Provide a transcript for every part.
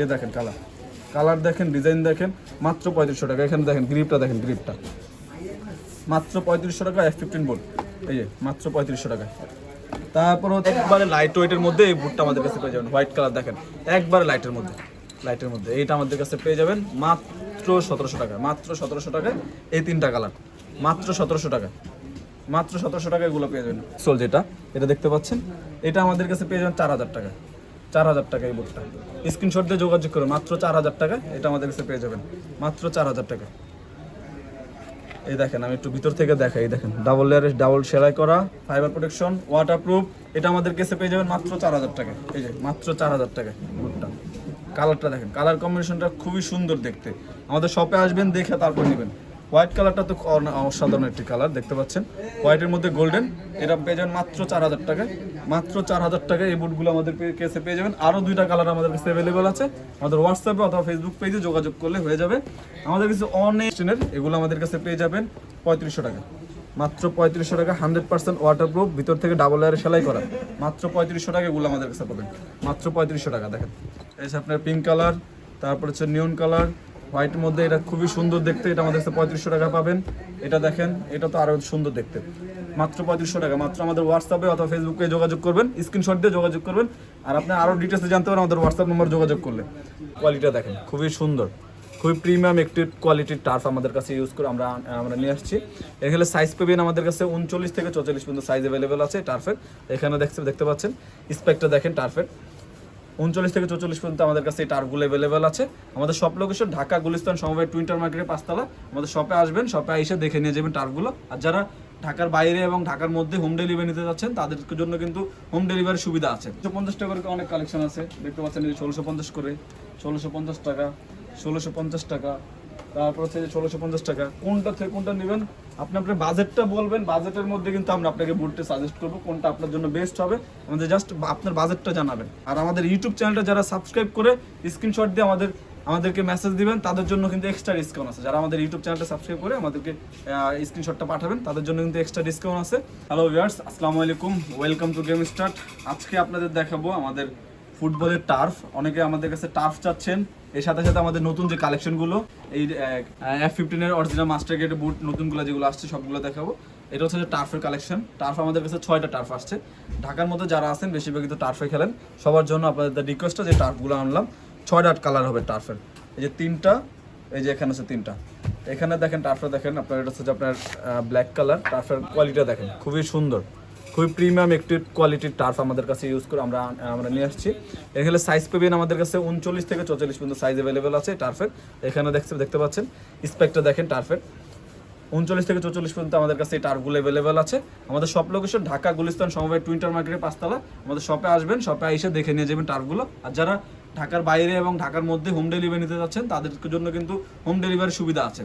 এই দেখেন colour. Colour দেখেন, ডিজাইন দেখেন, মাত্র পঁয়ত্রিশশো টাকা। এখানে দেখেন গ্রিপটা দেখেন গ্রিপটা মাত্র পঁয়ত্রিশশো টাকা এফ ফিফটিন বোল্ট এই যে, মাত্র পঁয়ত্রিশশো টাকা তারপর একবারে লাইট ওয়েটের মধ্যে এই বুটটা আমাদের কাছে পেয়ে যাবেন। হোয়াইট কালার দেখেন, একবারে লাইটের মধ্যে। লাইটের মধ্যে। এইটা আমাদের কাছে পেয়ে যাবেন মাত্র সতেরোশো টাকা। মাত্র সতেরোশো টাকায় এই তিনটা কালার মাত্র সতেরোশো টাকা। মাত্র সতেরোশো টাকা এগুলো পেয়ে যাবেন। সোল যেটা এটা দেখতে পাচ্ছেন? এটা আমাদের কাছে পেয়ে যাবেন চার হাজার টাকা। চার হাজার টাকা এই বুটটা। স্ক্রিনশট দিয়ে যোগাযোগ করুন, মাত্র চার হাজার টাকা, এটা আমাদের কাছে পেয়ে যাবেন। মাত্র চার হাজার টাকা। এই দেখেন, আমি একটু ভিতর থেকে দেখাই দেখেন ডাবল লেয়ারের ডাবল সেলাই করা ফাইবার প্রোটেকশন ওয়াটারপ্রুফ এটা আমাদের কাছে পেয়ে যাবেন মাত্র চার হাজার টাকা। এই যে, মাত্র চার হাজার টাকা বুটটা। কালারটা দেখেন কালার কম্বিনেশনটা খুবই সুন্দর দেখতে। আমাদের শপে আসবেন, দেখে তারপর নেবেন। হোয়াইট কালারটা তো অসাধারণ একটি কালার দেখতে পাচ্ছেন? হোয়াইটের মধ্যে গোল্ডেন এটা পেয়ে যাবেন মাত্র চার হাজার টাকায়। মাত্র চার হাজার টাকায় এই বুটগুলো আমাদের কেসে পেয়ে যাবেন। আরও দুইটা কালার আমাদের কাছে অ্যাভেলেবেল আছে। আমাদের হোয়াটসঅ্যাপে অথবা ফেসবুক পেজে যোগাযোগ করলে হয়ে যাবে। আমাদের কিছু অনেক স্টেনের এগুলো আমাদের কাছে পেয়ে যাবেন পঁয়ত্রিশশো টাকা। মাত্র পঁয়ত্রিশশো টাকা হান্ড্রেড পার্সেন্ট ওয়াটারপ্রুফ ভিতর থেকে ডাবল লেয়ারে সেলাই করা। মাত্র পঁয়ত্রিশশো টাকা এগুলো আমাদের কাছে পাবেন। মাত্র পঁয়ত্রিশশো টাকা, দেখেন। এই আপনার পিঙ্ক কালার তারপর হচ্ছে নিউন কালার হোয়াইটের মধ্যে এটা খুবই সুন্দর দেখতে, এটা আমাদের কাছে পঁয়ত্রিশশো টাকা পাবেন। এটা দেখেন, এটা তো আরও সুন্দর দেখতে। মাত্র পঁয়ত্রিশশো টাকা, মাত্র আমাদের হোয়াটসঅ্যাপে অথবা ফেসবুকে যোগাযোগ করবেন স্ক্রিনশট দিয়ে যোগাযোগ করবেন। আর আপনি আরও ডিটেলসে জানতে পারেন আমাদের হোয়াটসঅ্যাপ নম্বর যোগাযোগ করলে। কোয়ালিটিটা দেখেন, খুবই সুন্দর। খুবই প্রিমিয়াম একটি কোয়ালিটির টার্ফ আমাদের কাছে ইউজ করে আমরা আমরা নিয়ে আসছি। এখানে সাইজ পাবেন আমাদের কাছে উনচল্লিশ থেকে চল্লিশ পর্যন্ত সাইজ অ্যাভেলেবেল আছে টার্ফের এখানে দেখতে দেখতে পাচ্ছেন স্পেকটা দেখেন টার্ফের উনচল্লিশ থেকে চৌচল্লিশ পর্যন্ত আমাদের কাছে এই টারগুলো অ্যাভেলেবেল আছে। আমাদের শপ লোকেশন ঢাকা গুলিস্তান সমবায় টুইন্টার মার্কেটের পাঁচতলা। আমাদের শপে আসবেন শপে এসে দেখে নিয়ে যাবেন টারগুলো আর যারা ঢাকার বাইরে এবং ঢাকার মধ্যে হোম ডেলিভারি নিতে যাচ্ছেন, তাদের জন্য কিন্তু হোম ডেলিভারি সুবিধা আছে। পঞ্চাশ টাকার করে অনেক কালেকশন আছে। দেখতে পাচ্ছেন ষোলোশো পঞ্চাশ করে। ষোলোশো পঞ্চাশ টাকা, ষোলোশো পঞ্চাশ টাকা তারপর হচ্ছে ষোলোশো পঞ্চাশ টাকা। কোনটা থেকে কোনটা নেবেন? আপনি আপনার বাজেটটা বলবেন, বাজেটের মধ্যে কিন্তু আমরা আপনাকে বুটটা সাজেস্ট করব কোনটা আপনার জন্য বেস্ট হবে। আমাদের জাস্ট আপনার বাজেটটা জানাবেন। আর আমাদের ইউটিউব চ্যানেলটা যারা সাবস্ক্রাইব করে স্ক্রিনশট দিয়ে আমাদের, আমাদেরকে মেসেজ দিবেন, তাদের জন্য কিন্তু এক্সট্রা ডিসকাউন্ট আছে। যারা আমাদের ইউটিউব চ্যানেলটা সাবস্ক্রাইব করে আমাদেরকে স্ক্রিনশটটা পাঠাবেন, তাদের জন্য কিন্তু এক্সট্রা ডিসকাউন্ট আছে। হ্যালো ভিউয়ার্স আসসালামু আলাইকুম ওয়েলকাম টু গেম স্টার্ট আজকে আপনাদের দেখাবো আমাদের ফুটবলের টার্ফ অনেকে আমাদের কাছে টার্ফ চাচ্ছেন। এর সাথে সাথে আমাদের নতুন যে কালেকশনগুলো এই এফ ফিফটিনের অরিজিনাল মাস্টার গেট বুট নতুনগুলো যেগুলো আসছে, সবগুলো দেখাবো। এটা হচ্ছে টার্ফের কালেকশন টার্ফ আমাদের কাছে ছয়টা টার্ফ আসছে। ঢাকার মধ্যে যারা আছেন, বেশিরভাগই তো টার্ফে খেলেন। সবার জন্য আপনাদের রিকোয়েস্টটা যে টার্ফগুলো আনলাম, ছয়টা কালার হবে টার্ফের এই যে তিনটা, এই যে এখানে আছে তিনটা। এখানে দেখেন টার্ফটা দেখেন, আপনার এটা হচ্ছে আপনার ব্ল্যাক কালার টার্ফের কোয়ালিটিটা দেখেন, খুবই সুন্দর। খুবই প্রিমিয়াম একটি কোয়ালিটির টার্ফ আমাদের কাছে ইউজ করে আমরা আমরা নিয়ে আসছি। এখানে সাইজ পেবেন আমাদের কাছে উনচল্লিশ থেকে চল্লিশ পর্যন্ত সাইজ অ্যাভেলেবেল আছে টার্ফের এখানে দেখতে দেখতে পাচ্ছেন স্পেকটা দেখেন টার্ফের উনচল্লিশ থেকে চৌচল্লিশ পর্যন্ত আমাদের কাছে এই টার্ফগুলো অ্যাভেলেবেল আছে। আমাদের শপ লোকেশন ঢাকা গুলিস্তান সমবায় টুইন্টার মার্কেটের পাঁচতলা। আমাদের শপে আসবেন শপে এসে দেখে নিয়ে যাবেন টার্ফগুলো আর যারা ঢাকার বাইরে এবং ঢাকার মধ্যে হোম ডেলিভারি নিতে যাচ্ছেন, তাদের জন্য কিন্তু হোম ডেলিভারির সুবিধা আছে।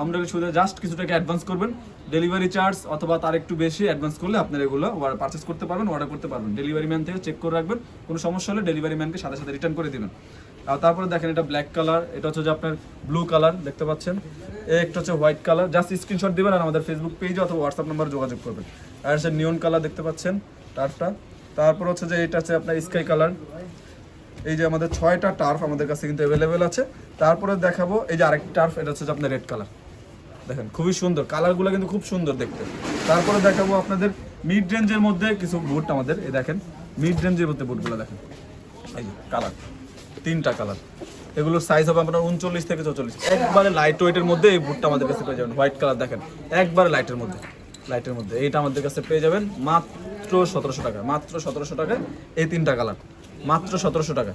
হোম ডেলিভারি সুবিধা জাস্ট কিছু টাকা অ্যাডভান্স করবেন। ডেলিভারি চার্জ অথবা তার একটু বেশি অ্যাডভান্স করলে আপনার এগুলো পারচেস করতে পারবেন অর্ডার করতে পারবেন। ডেলিভারি ম্যান থেকে চেক করে রাখবেন, কোনো সমস্যা হলে ডেলিভারি ম্যানকে সাথে সাথে রিটার্ন করে দিবেন। আর তারপরে দেখেন এটা ব্ল্যাক কালার এটা হচ্ছে যে আপনার ব্লু কালার দেখতে পাচ্ছেন? একটা হচ্ছে হোয়াইট কালার জাস্ট স্ক্রিনশট দিবেন আর আমাদের ফেসবুক পেজ অথবা হোয়াটসঅ্যাপ নাম্বার যোগাযোগ করবেন। আর হচ্ছে নিয়ন কালার দেখতে পাচ্ছেন টার্ফটা তারপর হচ্ছে যে এটা হচ্ছে আপনার স্কাই কালার এই যে আমাদের ছয়টা টার্ফ আমাদের কাছে কিন্তু অ্যাভেলেবেল আছে। তারপরে দেখাবো, এই যে আরেকটা টার্ফ এটা হচ্ছে আপনার রেড কালার দেখেন, খুবই সুন্দর। কালারগুলো কিন্তু খুব সুন্দর দেখতে। তারপরে দেখাবো আপনাদের মিড রেঞ্জের মধ্যে কিছু বুট আমাদের, এই দেখেন মিড রেঞ্জের মধ্যে বুটগুলো দেখেন। এই কালার তিনটা কালার এগুলোর সাইজ হবে আপনার উনচল্লিশ থেকে চৌচল্লিশ। একবারে লাইট ওয়েটের মধ্যে এই বুটটা আমাদের কাছে পেয়ে যাবেন। হোয়াইট কালার দেখেন, একবারে লাইটের মধ্যে। লাইটের মধ্যে। এইটা আমাদের কাছে পেয়ে যাবেন মাত্র সতেরোশো টাকা। মাত্র সতেরোশো টাকায় এই তিনটা কালার মাত্র সতেরোশো টাকা।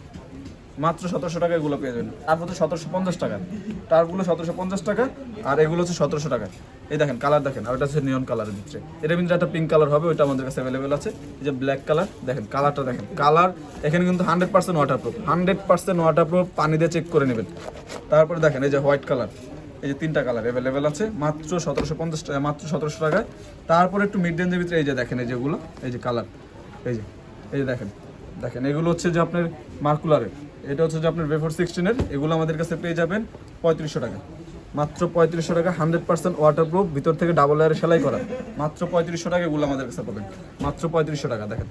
মাত্র সতেরোশো টাকা এগুলো পেয়ে যাবেন। তারপর তো সতেরোশো পঞ্চাশ টাকা। টারগুলো সতেরোশো পঞ্চাশ টাকা, আর এগুলো হচ্ছে সতেরোশো টাকা। এই দেখেন কালার দেখেন, আর ওটা হচ্ছে নিয়ন কালারের ভিতরে। এটার ভিতরে একটা পিঙ্ক কালার হবে, ওইটা আমাদের কাছে অ্যাভেলেবেল আছে। এই যে ব্ল্যাক কালার দেখেন কালারটা দেখেন। কালার এখানে কিন্তু hundred percent waterproof hundred percent waterproof পানি দিয়ে চেক করে নেবেন। তারপরে দেখেন, এই যে হোয়াইট কালার এই যে তিনটা কালার অ্যাভেলেবেল আছে। মাত্র সতেরোশো পঞ্চাশ টাকা, মাত্র সতেরোশো টাকায় তারপরে একটু মিড রেঞ্জের ভিতরে এই যে দেখেন, এই যেগুলো, এই যে কালার এই যে এই যে দেখেন। দেখেন, এগুলো হচ্ছে যে আপনার মার্কুলারের। এটা হচ্ছে যে আপনার বেফোর সিক্সটিনের এগুলো আমাদের কাছে পেয়ে যাবেন পঁয়ত্রিশশো টাকা। মাত্র পঁয়ত্রিশশো টাকা হান্ড্রেড পার্সেন্ট ওয়াটারপ্রুফ ভিতর থেকে ডাবল লেয়ারে সেলাই করা। মাত্র পঁয়ত্রিশশো টাকা এগুলো আমাদের কাছে পাবেন। মাত্র পঁয়ত্রিশশো টাকা, দেখেন।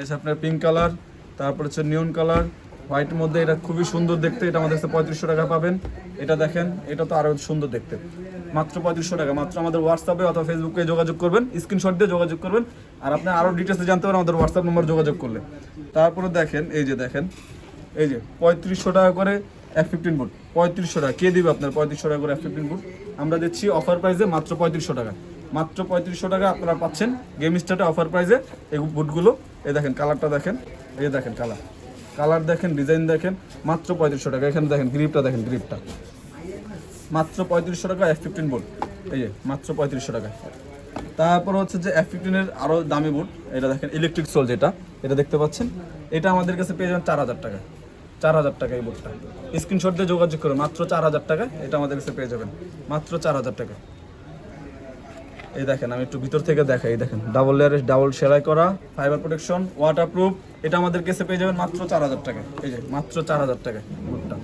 এই আপনার পিঙ্ক কালার তারপর হচ্ছে নিউন কালার হোয়াইটের মধ্যে এটা খুবই সুন্দর দেখতে, এটা আমাদের কাছে পঁয়ত্রিশশো টাকা পাবেন। এটা দেখেন, এটা তো আরও সুন্দর দেখতে। মাত্র পঁয়ত্রিশশো টাকা, মাত্র আমাদের হোয়াটসঅ্যাপে অথবা ফেসবুকে যোগাযোগ করবেন স্ক্রিনশট দিয়ে যোগাযোগ করবেন, আর আপনি আরও ডিটেলসে জানতে পারেন আমাদের হোয়াটসঅ্যাপ নম্বর যোগাযোগ করলে। তারপরে দেখেন, এই যে দেখেন, এই যে পঁয়ত্রিশশো টাকা করে এক ফিফটিন বুট পঁয়ত্রিশশো টাকা, কে দিবে আপনার পঁয়ত্রিশশো টাকা করে এক ফিফটিন বুট আমরা দিচ্ছি অফার প্রাইসে মাত্র পঁয়ত্রিশশো টাকা। মাত্র পঁয়ত্রিশশো টাকা আপনারা পাচ্ছেন গেম স্টার্টে অফার প্রাইসে এই বুটগুলো এই দেখেন কালারটা দেখেন, এই দেখেন কালার কালার দেখেন, ডিজাইন দেখেন, মাত্র পঁয়ত্রিশশো টাকা। এখানে দেখেন গ্রিপটা দেখেন গ্রিপটা মাত্র পঁয়ত্রিশশো টাকা এফ ফিফটিন বুট এই যে, মাত্র পঁয়ত্রিশশো টাকা তারপর হচ্ছে যে এফ ফিফটিনের আরও দামি বুট এটা দেখেন ইলেকট্রিক সোল যেটা, এটা দেখতে পাচ্ছেন। এটা আমাদের কাছে পেয়ে যাবেন চার হাজার টাকা চার হাজার টাকা এই বুটটা স্ক্রিনশট দিয়ে যোগাযোগ করুন, মাত্র চার হাজার টাকা এটা আমাদের কাছে পেয়ে যাবেন। মাত্র চার হাজার টাকা এই দেখেন, আমি একটু ভিতর থেকে দেখাই দেখেন ডাবল লেয়ারের ডাবল সেলাই করা ফাইবার প্রোটেকশন ওয়াটারপ্রুফ এটা আমাদের কাছে পেয়ে যাবেন মাত্র চার হাজার টাকা। এই যে, মাত্র চার হাজার টাকা বুটটা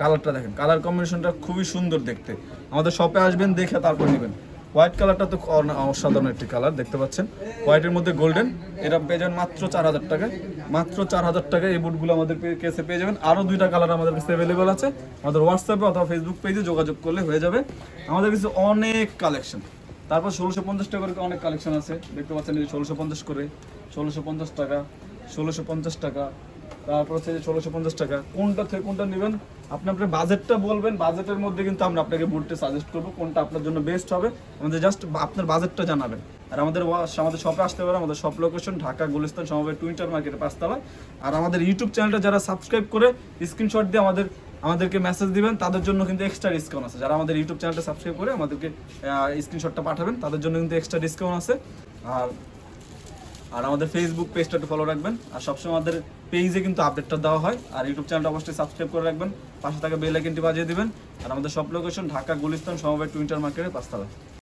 কালারটা দেখেন কালার কম্বিনেশনটা খুবই সুন্দর দেখতে। আমাদের শপে আসবেন, দেখে তারপর নেবেন। হোয়াইট কালারটা তো অসাধারণ একটি কালার দেখতে পাচ্ছেন? হোয়াইটের মধ্যে গোল্ডেন এটা পেয়ে যাবেন মাত্র চার হাজার টাকায় মাত্র চার হাজার টাকায় এই বুটগুলো আমাদের কেসে পেয়ে যাবেন। আরও দুইটা কালার আমাদের কাছে অ্যাভেলেবেল আছে। আমাদের হোয়াটসঅ্যাপে অথবা ফেসবুক পেজে যোগাযোগ করলে হয়ে যাবে। আমাদের কাছে অনেক কালেকশন তারপর ষোলোশো পঞ্চাশ টাকা করে অনেক কালেকশন আছে। দেখতে পাচ্ছেন এই ষোলোশো পঞ্চাশ করে। ষোলোশো পঞ্চাশ টাকা, ষোলোশো পঞ্চাশ টাকা, তারপর হচ্ছে ষোলোশো পঞ্চাশ টাকা। কোনটা থেকে কোনটা নেবেন? আপনি আপনার বাজেটটা বলবেন, বাজেটের মধ্যে কিন্তু আমরা আপনাকে বুটটা সাজেস্ট করব কোনটা আপনার জন্য বেস্ট হবে। আমাদের জাস্ট আপনার বাজেটটা জানাবেন। আর আমাদের আমাদের শপে আসতে পারে আমাদের শপ লোকেশন ঢাকা, গুলিস্তান, সমবায় টুইটার মার্কেটের পাঁচতলায়। আর আমাদের ইউটিউব চ্যানেলটা যারা সাবস্ক্রাইব করে স্ক্রিনশট দিয়ে আমাদের আমাদেরকে মেসেজ দিবেন, তাদের জন্য কিন্তু এক্সট্রা ডিসকাউন্ট আছে। যারা আমাদের ইউটিউব চ্যানেলটা সাবস্ক্রাইব করে আমাদেরকে স্ক্রিনশটটা পাঠাবেন, তাদের জন্য কিন্তু এক্সট্রা ডিসকাউন্ট আছে। আর আর আমাদের ফেসবুক পেজটা একটু ফলো রাখবেন। আর সবসময় আমাদের পেজে কিন্তু আপডেটটা দেওয়া হয়। আর ইউটিউব চ্যানেলটা অবশ্যই সাবস্ক্রাইব করে রাখবেন। পাশে থাকা বেল আইকনটি বাজিয়ে দিবেন। আর আমাদের সব লোকেশন ঢাকা, গুলিস্তান, সমবায় টুইন্টার মার্কেটের পাঁচতলা